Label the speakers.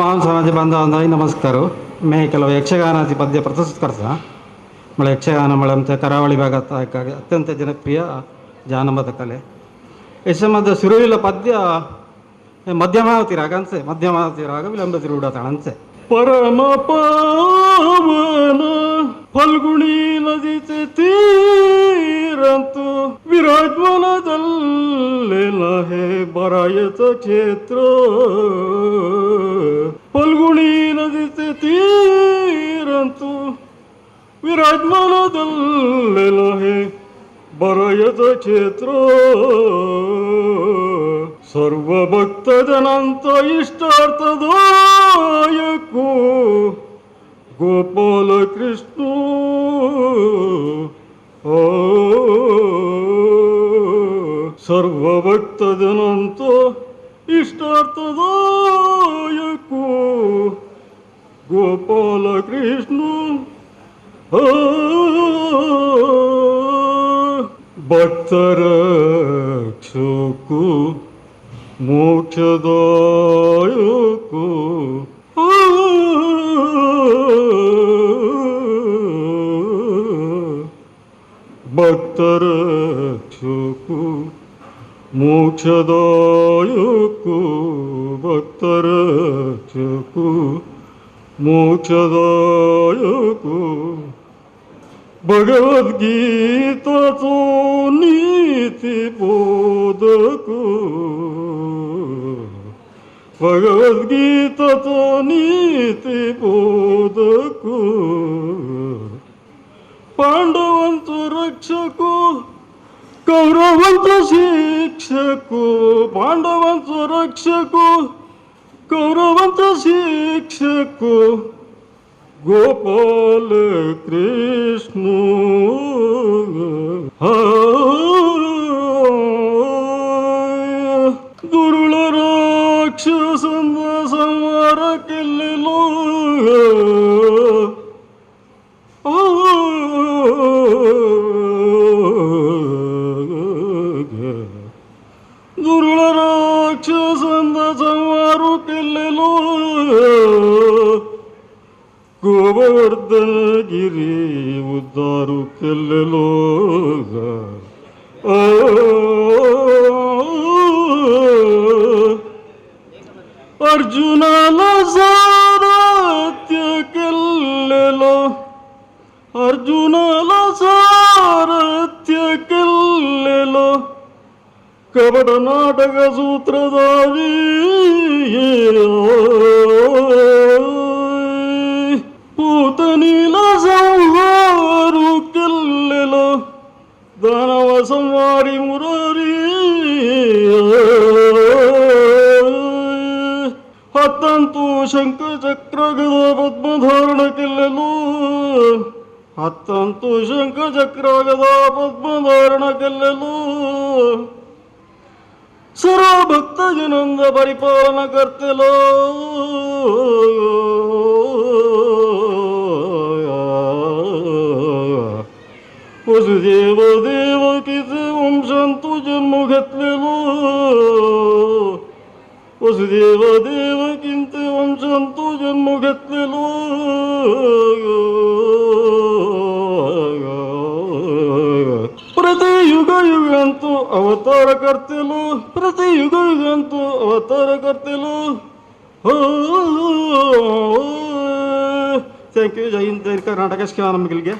Speaker 1: ಮಹಾನ್ ಸಮಾಜ ಬಾಂಧವಂದಾಗಿ ನಮಸ್ಕಾರ. ಮೇ ಕೆಲವು ಯಕ್ಷಗಾನ ಪದ್ಯ ಪ್ರಸ್ತುತಕರ್ತ ಮಳೆ ಯಕ್ಷಗಾನ, ಮಳೆ ಅಂತ ಕರಾವಳಿ ಭಾಗ ಅತ್ಯಂತ ಜನಪ್ರಿಯ ಜಾನಪದ ಕಲೆ. ಯಶಮದ ಸುರುವಿಲ್ಲ ಪದ್ಯ ಮಧ್ಯಮಾವತಿ ರಾಗ ಅನ್ಸೆ ಮಧ್ಯಮಾವತಿ ರಾಗ ವಿಳಂಬ ತಿರುಡತಾಳ ಅನ್ಸೆ
Speaker 2: ಪರಮ ಪಾವನ ಫಲ್ಗುಣಿ ನದಿ ತೀರಂತು ವಿರಾಜ್ಮನದಲ್ಲೇ ಹೇ ಬರಾಯತ ಕ್ಷೇತ್ರ. ಸ್ಥಿತೀರಂತೂ ವಿರಾಜ್ಮಾನದಲ್ಲೆಲಹೆ ಬರಯದ ಕ್ಷೇತ್ರ ಜನಂತ ಇಷ್ಟಾರ್ಥದಾಯಕೋ ಗೋಪಾಲ ಕೃಷ್ಣ. ಸರ್ವಭಕ್ತಜನಂತ ಇಷ್ಟಾರ್ಥದಾಯಕೋ గోపాల కృష్ణ. భక్తరక్షకు మోక్షదాయకు. భక్తరక్షకు మోక్షదాయకు. భక్తరక్షకు మోక్షదాయకు భగవద్గీతతో నీతి బోధకు భగవద్గీతతో నీతి బోధకు పాండవంతు రక్షకు కౌరవంతు శిక్షకు పాండవంతు రక్షకు ಗೌರವಂತ ಶಿಕ್ಷಕು ಗೋಪಾಲ ಕೃಷ್ಣ ಗುರುಳ ರಾಕ್ಷಸ ಸಂವರಕ್ಕೆ రాక్షసంద సంవారు పిల్లలు. గోవర్ధన గిరి ఉద్దారు పిల్లలు. అర్జునాల సారథ్య కెల్లెలో అర్జునాల సారథ్య ಕಪಟ ನಾಟಕ ಸೂತ್ರಧಾರಿ ಪೂತನೀಲ ಸಂಹಾರು ಕೆಲ್ಲೆಲ ದಾನವ ಸಂವಾರಿ ಮುರಾರಿ. ಹತ್ತಂತೂ ಶಂಕ ಚಕ್ರ ಗದ ಪದ್ಮಧಾರಣ ಕೆಲ್ಲೆಲು. ಹತ್ತಂತು ಶಂಕ ಚಕ್ರ ಗದ ಪದ್ಮಧಾರಣ ಕೆಲ್ಲೆಲು. ಸರ್ವಭಕ್ತಜನಂದ ಪರಿಪೂರ್ಣ ಕರ್ತಲೋ ವಸುದೇವ ದೇವ ಕಿಸ ವಂಶಂತು ಜನ್ಮಗತ್ವೆಲೋ ವಸುದೇವ ದೇವ ಕಿಂತ ವಂಶಂತು ಜನ್ಮಗತ್ವೆಲೋ ಪ್ರತಿ ಯುಗ ಯುಗಂತು ಅವತಾರ ಕರ್ತಲೋ ಪ್ರತಿ ಯುಗ ಯುಗಂತೂ ಅವತಾರ ಹೋ ಥ್ಯಾಂಕ್ ಯು ಜೈ
Speaker 1: ಹಿಂದ್ ಕರ್ನಾಟಕ. ನಮಗಿಲ್ಗೆ.